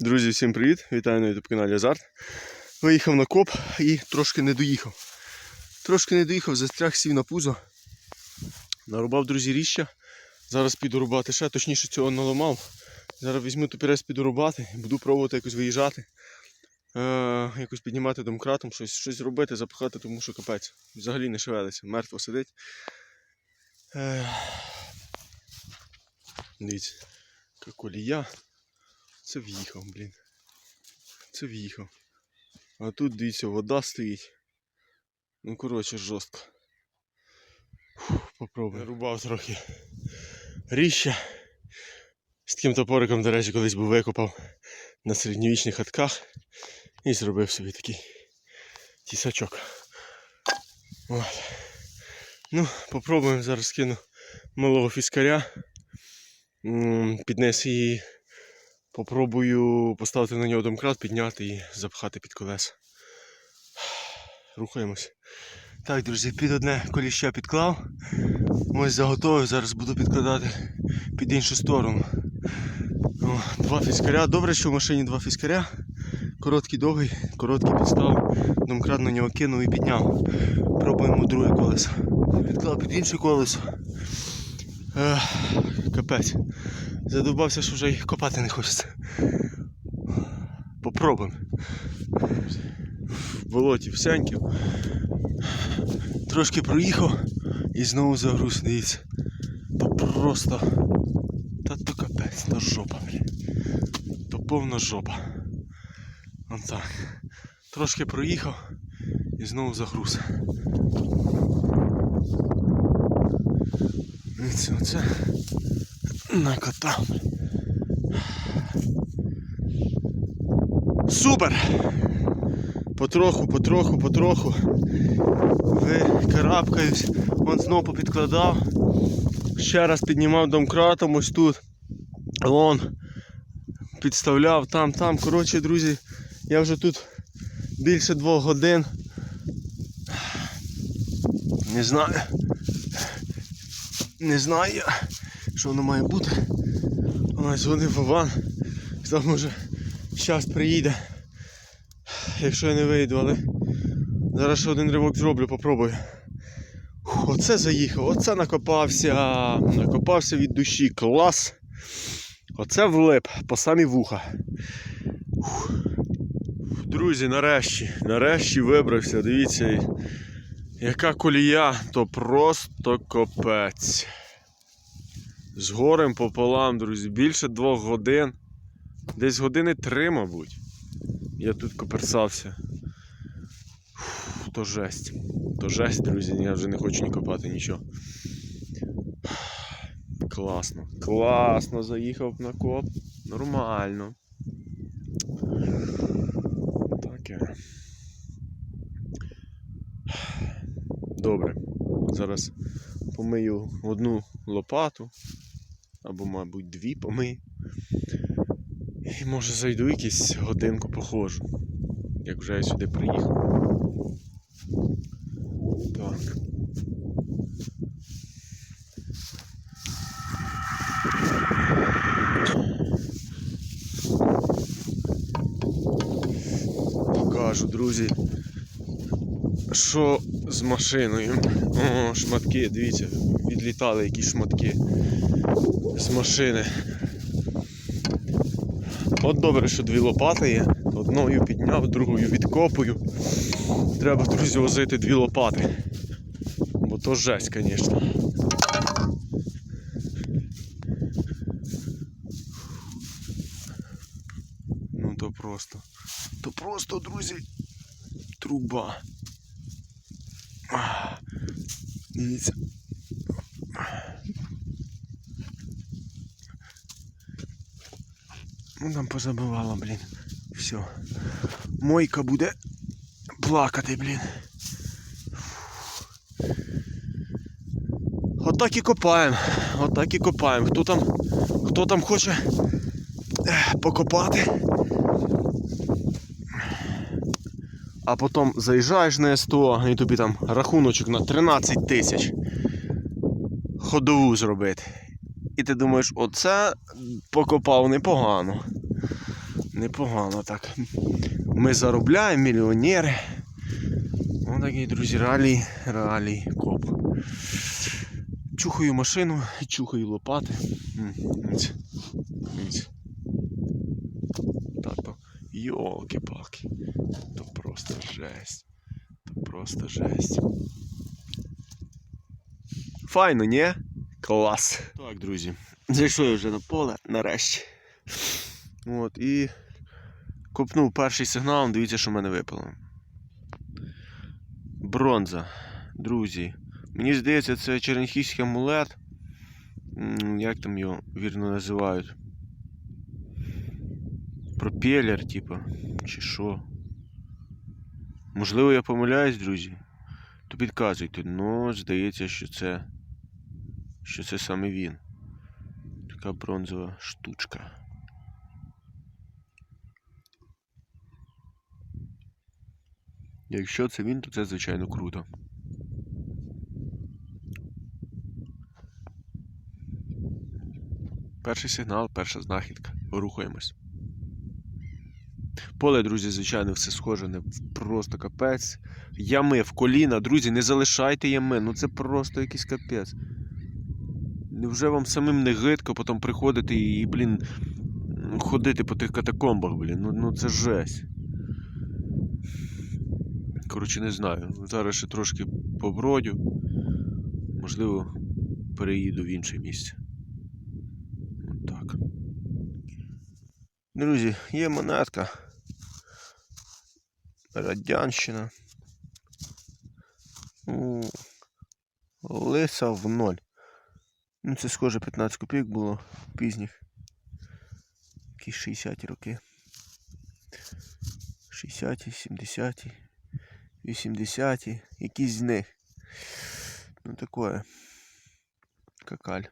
Друзі, всім привіт! Вітаю на YouTube каналі Азарт. Виїхав на коп і трошки не доїхав. Трошки не доїхав, застряг сів на пузо. Нарубав, друзі, ріща. Зараз піду рубати ще, точніше цього наламав. Зараз візьму топірець, піду рубати і буду пробувати якось виїжджати. Е, якось піднімати домкратом, щось, щось робити, запихати, тому що капець. Взагалі не шевелиться, мертво сидить. Е, дивіться, колія. Це в'їхав, блін. Це в'їхав. А тут, дивіться, вода стоїть. Ну, коротше, жорстко. Попробуй. Рубав трохи ріща. З таким топориком, до речі, колись був викопав на середньовічних хатках і зробив собі такий тісачок. От. Ну, попробуємо зараз скину малого фіскаря. М, Піднес її Попробую поставити на нього домкрат, підняти і запхати під колеса. Рухаємось. Так, друзі, під одне коліща підклав. Ось заготовив, зараз буду підкладати під іншу сторону. О, два фіскаря. Добре, що в машині два фіскаря. Короткий довгий, короткий підстав, домкрат на нього кинув і підняв. Пробуємо друге колесо. Підклав під інше колесо. Ех, капець. Задубався, що вже й копати не хочеться. Попробуємо. В болоті всеньків. Трошки проїхав і знову загруз, дивіться. То просто. Та то капець, то жопа, блін. То повна жопа. Вон так. Трошки проїхав і знову загруз. Дивіться, оце накатав. Супер! Потроху, потроху, потроху. Викарабкаюсь. Вон знову попідкладав. Ще раз піднімав домкратом ось тут. Вон. Підставляв там, там. Коротше, друзі, я вже тут більше двох годин. Не знаю. Не знаю я, що воно має бути. Ой, дзвонив Вован. Сказав, може, зараз приїде. Якщо я не вийду, але зараз ще один ривок зроблю, попробую. Оце заїхав, оце накопався. Накопався від душі. Клас. Оце влип по самі вуха. Друзі, нарешті, нарешті вибрався. Дивіться, яка колія, то просто копець. З горем пополам, друзі, більше двох годин. Десь години три, мабуть. Я тут коперсався. То жесть. То жесть, друзі, я вже не хочу ні копати нічого. Класно. Класно заїхав на коп. Нормально. Таке. Добре. Зараз помию одну лопату. Або, мабуть, дві помию. І може зайду якісь годинку походжу. Як вже я сюди приїхав. Так. Покажу, друзі. Що з машиною? О, шматки, дивіться, відлітали якісь шматки з машини. От добре, що дві лопати є. Одною підняв, другою відкопую. Треба, друзі, возити дві лопати. Бо то жесть, звісно. Ну то просто. То просто, друзі, труба. Дивіться. Ну там позабивало, блін. Все. Мойка буде плакати, блін. Отак і копаємо. Отак і копаємо. Хто там, хто там хоче покопати. А потім заїжджаєш на СТО і тобі там рахуночок на 13 тисяч ходову зробити. І ти думаєш, оце покопав непогано. Непогано так. Ми заробляємо, мільйонери. Ось такий, друзі, реалій, реалій коп. Чухаю машину, чухаю лопати. М, ось. Ось. Та то йолки-палки. То просто жесть. То просто жесть. Файно, ні? Клас. Так, друзі. Зайшов я вже на поле, нарешті. От, і копнув перший сигнал, дивіться, що в мене випало. Бронза. Друзі. Мені здається, це черніхівський амулет. Як там його вірно називають? Пропелер, типа. Чи що? Можливо, я помиляюсь, друзі. То підказуйте. Ну, здається, що це. Що це саме він. Така бронзова штучка. Якщо це він, то це звичайно круто. Перший сигнал, перша знахідка. Рухаємось. Поле, друзі, звичайно, все схоже не просто капець. Ями в коліна, друзі, не залишайте ями. Ну це просто якийсь капець. Невже вам самим не гидко потім приходити і, блін, ходити по тих катакомбах, блін. Ну, ну це жесть. Коротше, не знаю. Зараз ще трошки побродю. Можливо, переїду в інше місце. От так. Друзі, є монетка. Радянщина. Лиса в ноль. Ну, це схоже 15 копійок було пізніх. Якісь 60-ті роки. 60-ті, 70-ті, 80-ті, якісь з них. Ну такое. Какаль.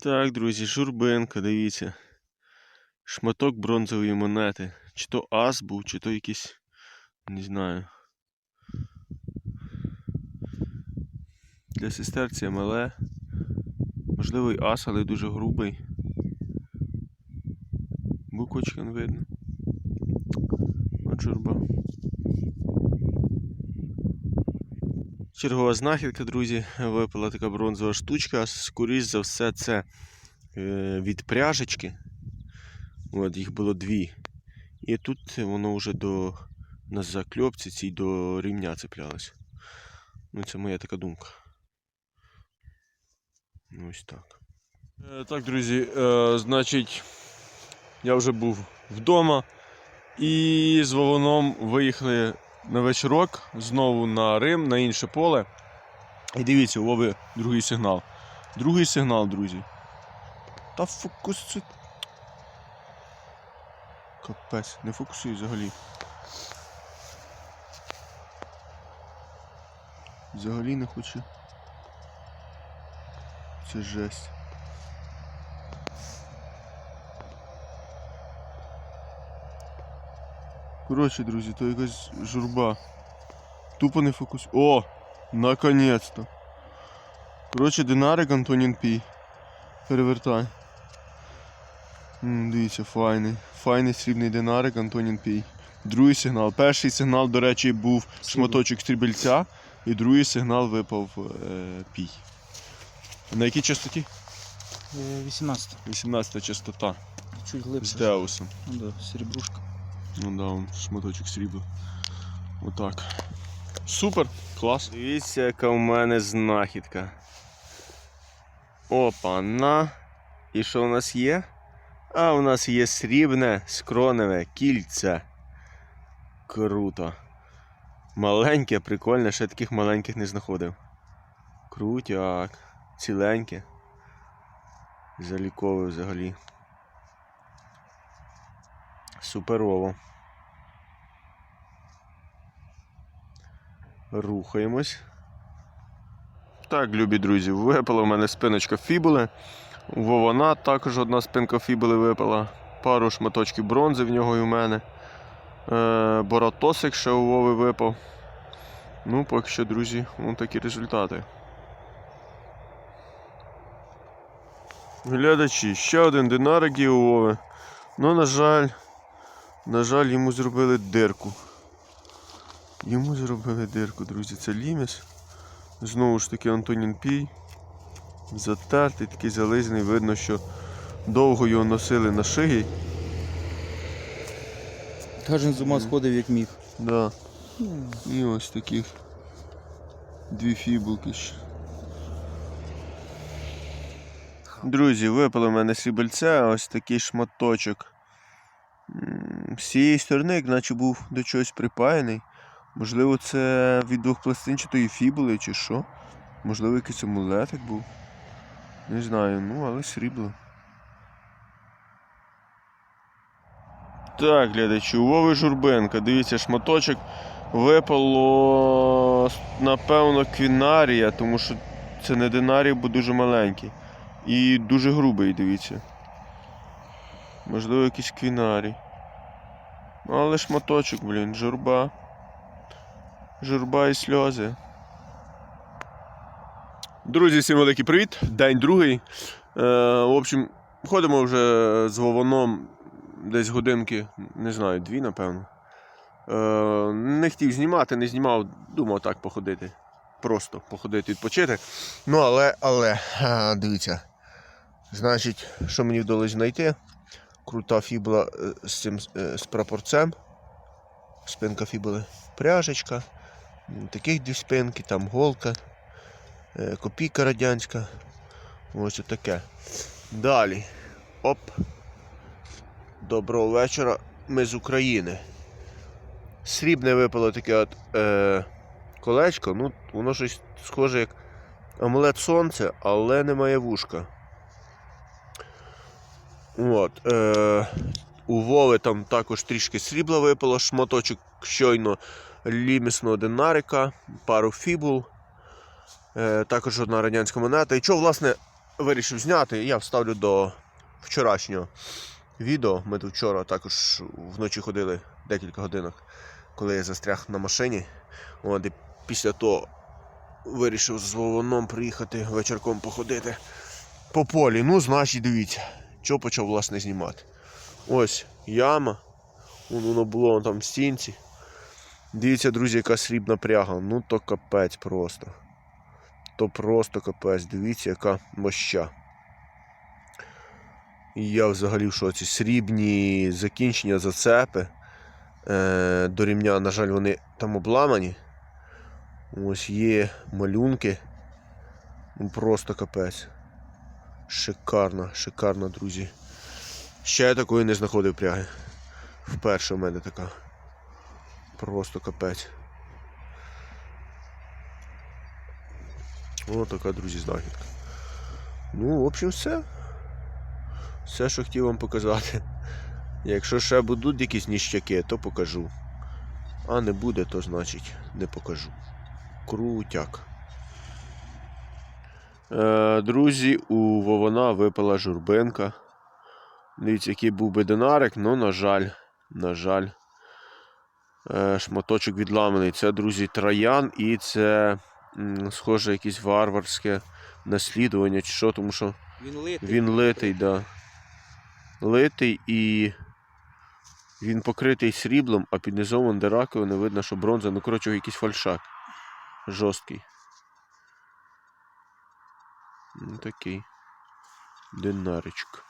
Так, друзі, журбинка, дивіться. Шматок бронзової монети. Чи то ас був, чи то якийсь. Не знаю. Для сестерці мале. Можливо, й ас, але дуже грубий. Буквочка не видно. От журба. Чергова знахідка, друзі, випала така бронзова штучка. Скоріш за все, це е, від пряжечки. От, їх було дві. І тут воно вже до на закльопці цій до рівня цеплялось. Ну, це моя така думка. Ну, ось так. Е, так, друзі, е, значить, я вже був вдома і з Вовоном виїхали на вечірок знову на Рим, на інше поле. І дивіться, у Вови другий сигнал. Другий сигнал, друзі. Та фокуси. Капець, не фокусуй взагалі. Взагалі не хочу. Це жесть. Коротше, друзі, то якась журба. Тупо не фокус. О! Наконець-то. Коротше, динарик Антонін Пій. Перевертай. М, Дивіться, файний. Файний срібний динарик Антонін Пій. Другий сигнал. Перший сигнал, до речі, був шматочок стрібельця, і другий сигнал випав е, пій. На якій частоті? Е, 18. 18 частота. Чуть З. Деусом. Ну да, серебрушка. Ну да, он шматочок срібла. Отак. Супер, клас. Дивіться, яка у мене знахідка. Опа, на. І що у нас є? А у нас є срібне скроневе кільце. Круто. Маленьке, прикольне, ще таких маленьких не знаходив. Крутяк. Ціленьке. Залікове взагалі. Суперово. Рухаємось. Так, любі друзі, випала в мене спиночка фібули. Вована також одна спинка фібули випала. Пару шматочків бронзи в нього і в мене. Е, Боратосик ще у Вови випав. Ну, поки що, друзі, вон такі результати. Глядачі, ще один динарик у Ну, на жаль, на жаль, йому зробили дирку. Йому зробили дирку, друзі. Це ліміс. Знову ж таки Антонін Пій. Затертий, такий зализаний. Видно, що довго його носили на шиї. Кожен з ума сходив як міг. Да. І ось таких дві фібулки. ще. Друзі, випали в мене срібельце, ось такий шматочок. З цієї сторони, як наче був до чогось припаяний. Можливо, це від двохпластинчатої фібули чи що. Можливо, якийсь амулетик був. Не знаю, ну, але срібло. Так, глядачі, у Вови Журбенка. Дивіться, шматочок випало, напевно, квінарія, тому що це не динарій, бо дуже маленький. І дуже грубий, дивіться. Можливо, якийсь квінарій. Ну, але шматочок, блін, журба. Журба і сльози. Друзі, всім великий привіт. День другий. Е, в общем, ходимо вже з Вованом десь годинки, не знаю, дві, напевно. Е, не хотів знімати, не знімав, думав так походити. Просто походити, відпочити. Ну, але, але, дивіться. Значить, що мені вдалося знайти? Крута фібула е, з цим е, з прапорцем. Спинка фібули, пряжечка. Таких дві спинки, там голка, е, копійка радянська. Ось таке. Далі. Оп. Доброго вечора. Ми з України. Срібне випало таке от е, колечко. Ну, воно щось схоже як амулет сонця, але немає вушка. От, е, у Вови там також трішки срібла випало, шматочок щойно лімісного динарика, пару фібул, е, також одна радянська монета. І що, власне, вирішив зняти, я вставлю до вчорашнього відео. Ми тут вчора також вночі ходили декілька годинок, коли я застряг на машині. От, і після того вирішив з Вованом приїхати вечірком походити по полі. Ну, значить, дивіться, що почав власне знімати. Ось яма. Воно було там в стінці. Дивіться, друзі, яка срібна пряга. Ну то капець просто. То просто капець. Дивіться, яка моща. І я взагалі в шоці. Срібні закінчення зацепи. Е, до рівня, на жаль, вони там обламані. Ось є малюнки. Ну, Просто капець. Шикарно, шикарно, друзі. Ще я такої не знаходив пряги. Вперше в мене така. Просто капець. О, така, друзі, знахідка. Ну, в общем, все. Все, що хотів вам показати. Якщо ще будуть якісь ніщаки, то покажу. А не буде, то значить не покажу. Крутяк. Е, друзі, у Вована випала журбинка. Дивіться, який був би динарик, ну, на жаль, на жаль. Е, шматочок відламаний. Це, друзі, троян і це, схоже, якесь варварське наслідування чи що, тому що Він литий. він литий, да. Литий і він покритий сріблом, а під низом вон де раковина видно, що бронза, ну коротше, якийсь фальшак. Жорсткий. Ну такий. Динаричок.